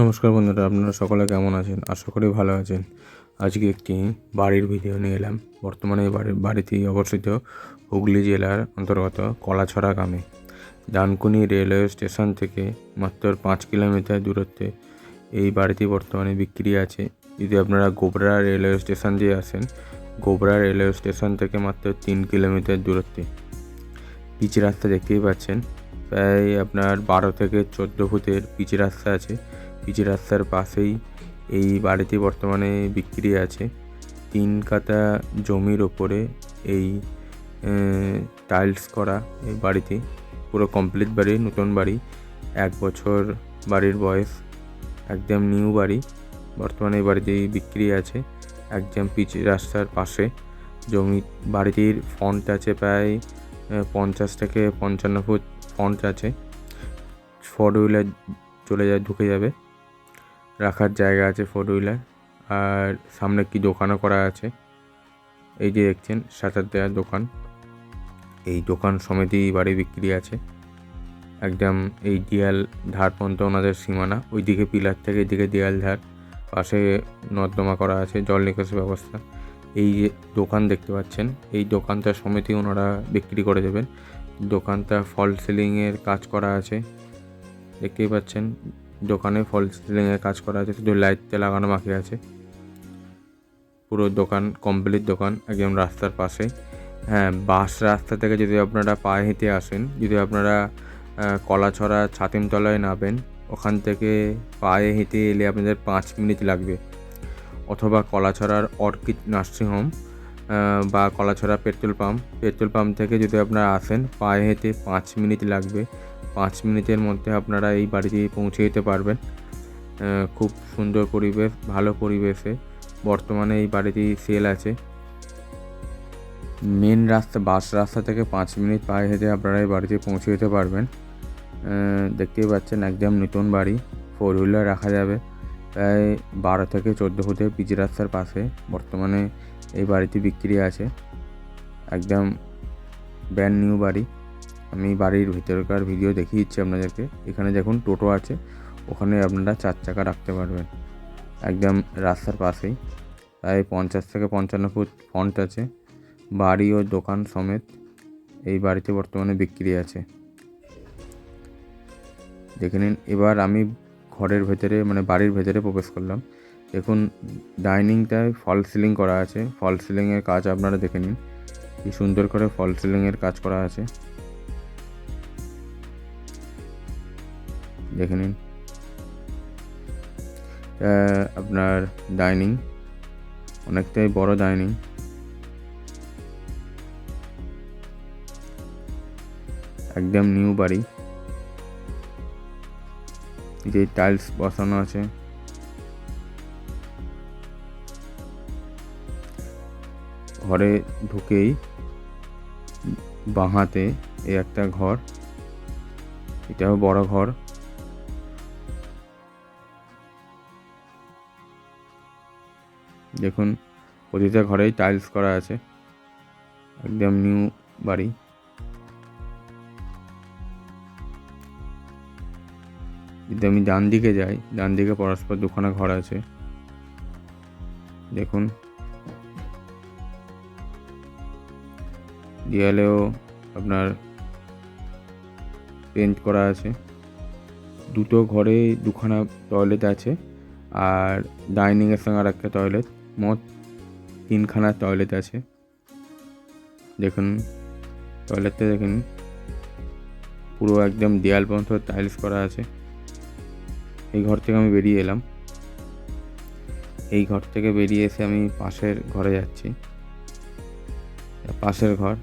নমস্কার বন্ধুরা, আপনারা সকলে কেমন আছেন? আশা করি ভালো আছেন। আজকে একটি বাড়ির ভিডিও নিয়ে এলাম। বর্তমানে এই বাড়ির বাড়িটি অবস্থিত হুগলি জেলার অন্তর্গত কলাছড়া গ্রামে ডানকুনি রেলওয়ে স্টেশন থেকে মাত্র পাঁচ কিলোমিটার দূরত্বে এই বাড়িটি বর্তমানে বিক্রি আছে। যদি আপনারা গোবরা রেলওয়ে স্টেশন দিয়ে আসেন, গোবরা রেলওয়ে স্টেশন থেকে মাত্র তিন কিলোমিটার দূরত্বে। পিচ রাস্তা দেখতেই পাচ্ছেন। প্রায় আপনার বারো থেকে চোদ্দ ফুটের পিচ রাস্তা আছে। পিচ রাস্তার পাশেই এই বাড়িটি বর্তমানে বিক্রি আছে। তিন কাতা জমির ওপরে এই টাইলস করা এই বাড়িটি। পুরো কমপ্লিট বাড়ি, নতুন বাড়ি। এক বছর বাড়ির বয়স, একদম নিউ বাড়ি। বর্তমানে এই বাড়িটি বিক্রি আছে একদম পিচ রাস্তার পাশে। জমি, বাড়িটির ফন্ট আছে প্রায় পঞ্চাশ থেকে পঞ্চান্ন ফুট ফন্ট আছে। ফোর হুইলার চলে যায় ঢুকে যাবে। রাখার জায়গা আছে ফোর হুইলার আর সামনে কি দোকানও করা আছে। এই যে দেখছেন, সাঁতার দেওয়ার দোকান। এই দোকান সমিতি বাড়ি বিক্রি আছে। একদম এই দেয়াল ধার পর্যন্ত ওনাদের সীমানা। ওইদিকে পিলার থেকে এদিকে দেয়াল ধার। পাশে নর্দমা করা আছে, জল নিকাশের ব্যবস্থা। এই যে দোকান দেখতে পাচ্ছেন, এই দোকানটা সমিতি ওনারা বিক্রি করে দেবেন। দোকানটা ফল সিলিংয়ের কাজ করা আছে। দেখতেই পাচ্ছেন দোকানে ফল সিলিংয়ের কাজ করা আছে, শুধু লাইটটা লাগানো বাকি আছে। পুরো দোকান কমপ্লিট দোকান, একদম রাস্তার পাশে। হ্যাঁ বাস রাস্তা থেকে যদি আপনারা পায়ে হেঁটে আসেন, যদি আপনারা কলাছড়া ছাতিমতলায় নামেন, ওখান থেকে পায়ে হেঁটে এলে আপনাদের পাঁচ মিনিট লাগবে। অথবা কলাছড়ার অর্কিড নার্সিংহোম বা Kalachhara petrol pump. Petrol pump থেকে যদি আপনারা আসেন, পায়ে হেঁটে পাঁচ মিনিট লাগবে। পাঁচ মিনিটের মধ্যে আপনারা এই বাড়িতে পৌঁছে যেতে পারবেন। খুব সুন্দর পরিবেশ, ভালো পরিবেশে। বর্তমানে এই বাড়িটি সেল আছে। মেন রাস্তা, বাস রাস্তা থেকে পাঁচ মিনিট পায়ে হেঁটে আপনারা এই বাড়িতে পৌঁছে যেতে পারবেন। দেখতেই পাচ্ছেন একদম নতুন বাড়ি ফোর হুইলার রাখা যাবে। প্রায় বারো থেকে চোদ্দ ফুটের পিচ রাস্তার পাশে বর্তমানে এই বাড়িটি বিক্রি আছে। একদম ব্র্যান্ড নিউ বাড়ি। আমি বাড়ির ভিতরকার ভিডিও দেখিয়ে দিচ্ছি আপনাদেরকে। এখানে দেখুন টোটো আছে, ওখানে আপনারা চার চাকা রাখতে পারবেন। একদম রাস্তার পাশেই। প্রায় পঞ্চাশ থেকে পঞ্চান্ন ফুট ফন্ট আছে। বাড়ি ও দোকান সমেত এই বাড়িতে বর্তমানে বিক্রি আছে। দেখে নিন, এবার আমি ঘরের ভেতরে মানে বাড়ির ভেতরে প্রবেশ করলাম। দেখুন, ডাইনিংটায় ফল সিলিং করা আছে। ফল সিলিংয়ের কাজ আপনারা দেখে নিন। কি সুন্দর করে ফল সিলিংয়ের কাজ করা আছে। দেখে নিন। আপনার ডাইনিং অনেকটাই বড় ডাইনিং একদম নিউ বাড়ি। যে টাইলস বসানো আছে। ঘরে ঢুকেই বাঁহাতে এই একটা ঘর। এটাও বড় ঘর। দেখুন, প্রতিটা ঘরেই টাইলস করা আছে। একদম নিউ বাড়ি। যদি আমি ডান দিকে যাই, ডান দিকে পরস্পর দুখানা ঘর আছে। দেখুন। দেয়ালেও আপনার পেন্ট করা আছে। দুটো ঘরে দুখানা টয়লেট আছে। আর ডাইনিংয়ের সঙ্গে আর একটা টয়লেট মোট তিনখানা টয়লেট আছে। দেখুন টয়লেটটা দেখুন। পুরো একদম দেয়াল পর্যন্ত টাইলস করা আছে। এই ঘর থেকে আমি বেরিয়ে এলাম। এই ঘর থেকে বেরিয়ে এসে আমি পাশের ঘরে যাচ্ছি। পাশের ঘর।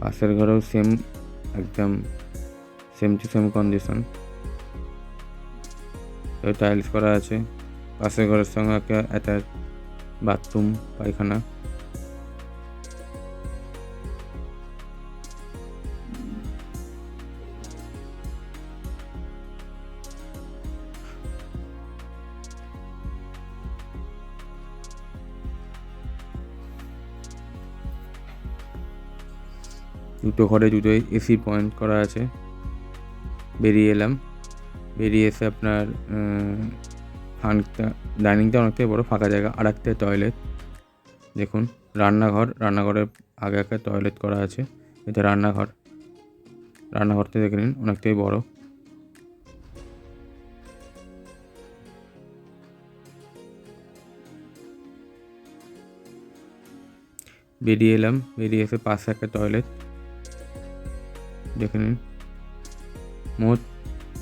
পাশের ঘরেও সেম একদম same to same condition tiles করা আছে। পাশের ঘরের সঙ্গে একটা অ্যাটাচ বাথরুম পায়খানা। দুটো ঘরে দুটোই এসি পয়েন্ট করা আছে। বেরিয়ে এলাম। বেরিয়ে এসে আপনার ফাঁকটা ডাইনিংটা অনেকটাই বড়, ফাঁকা জায়গা, আর একটা টয়লেট। দেখুন, রান্নাঘর, রান্নাঘরের আগে একটা টয়লেট করা আছে, এটা রান্নাঘর। রান্নাঘরটা দেখে নিন, অনেকটাই বড়। বেরিয়ে এলাম, বেরিয়ে এসে পাশে একটা টয়লেট। দেখে নিন, মোট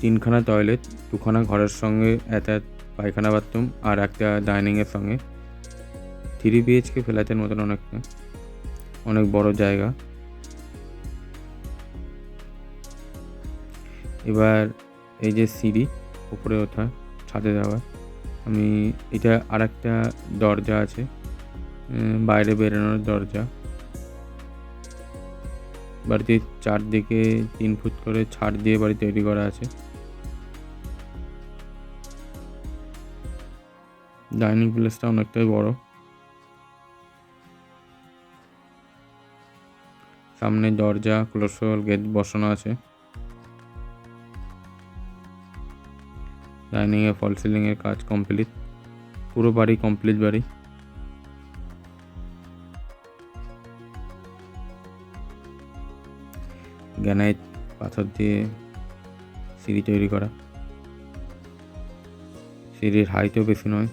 তিনখানা টয়লেট দুখানা ঘরের সঙ্গে একটা পায়খানা বাথরুম আর একটা ডাইনিংয়ের সঙ্গে। থ্রি বিএইচকে ফ্ল্যাটের মতন অনেকটা। অনেক বড় জায়গা। এবার এই যে সিঁড়ি, উপরে ওঠা, ছাদে যাওয়া। আমি এটা আর একটা দরজা আছে। বাইরে বেরোনোর দরজা। বাড়িতে চারদিকে তিন ফুট করে ছাদ দিয়ে বাড়ি তৈরি করা আছে। ডাইনিং প্লেসটা অনেকটাই বড়। সামনে দরজা ক্লোসল গেট বসানো আছে। ডাইনিং এ ফল সিলিং এর কাজ কমপ্লিট। পুরো বাড়ি কমপ্লিট বাড়ি। গ্যানাইট, পাথর দিয়ে সিঁড়ি তৈরি করা। সিঁড়ির হাইটও বেশি নয়।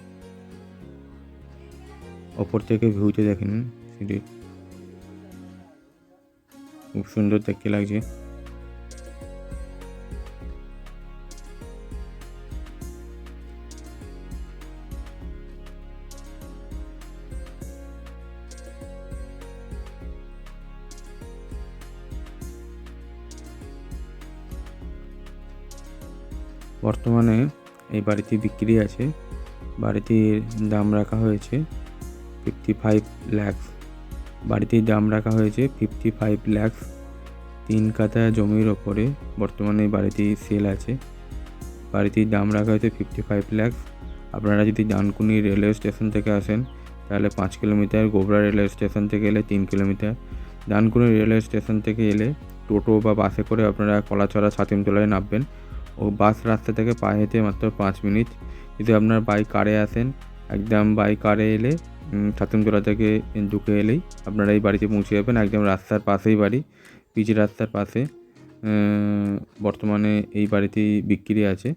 ওপর থেকে ভিউতে দেখেন সিঁড়ির খুব সুন্দর দেখতে লাগছে। বর্তমানে এই বাড়িটি বিক্রি আছে, বাড়িটির দাম রাখা হয়েছে ফিফটি ফাইভ ল্যাক্স বাড়িটির দাম রাখা হয়েছে ফিফটি ফাইভ ল্যাক্স তিন কাঠা জমির ওপরে বর্তমানে বাড়িটি সেল আছে। বাড়িটির দাম রাখা হয়েছে ফিফটি ফাইভ ল্যাক্স আপনারা যদি ডানকুনি রেলওয়ে স্টেশন থেকে আসেন, তাহলে পাঁচ কিলোমিটার গোবরা রেলওয়ে স্টেশন থেকে এলে তিন কিলোমিটার। ডানকুনি রেলওয়ে স্টেশন থেকে এলে টোটো বা বাসে করে আপনারা কলাছড়া ছাতিমতলায় নামবেন। ও বাস রাস্তা থেকে পায়ে হেঁটে মাত্র পাঁচ মিনিট। যদি আপনার বাইক কারে আসেন একদম বাই কারে এলে ছাতিমতলা থেকে ঢুকে এলেই আপনারা এই বাড়িতে পৌঁছে যাবেন, একদম রাস্তার পাশেই বাড়ি, পিচ রাস্তার পাশে। বর্তমানে এই বাড়িটি বিক্রি আছে।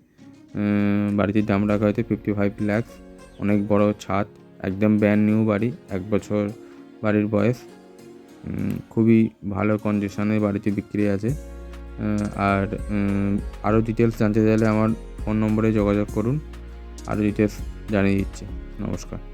বাড়িটির দাম রাখা হয়েছে ফিফটি ফাইভ ল্যাক্স অনেক বড় ছাদ, একদম ব্যান্ড নিউ বাড়ি, এক বছর বাড়ির বয়স। খুবই ভালো কন্ডিশনে বাড়িটি বিক্রি আছে। আর আরও ডিটেলস জানতে চাইলে আমার ফোন নম্বরে যোগাযোগ করুন। আরও ডিটেলস জানিয়ে দিচ্ছি। নমস্কার।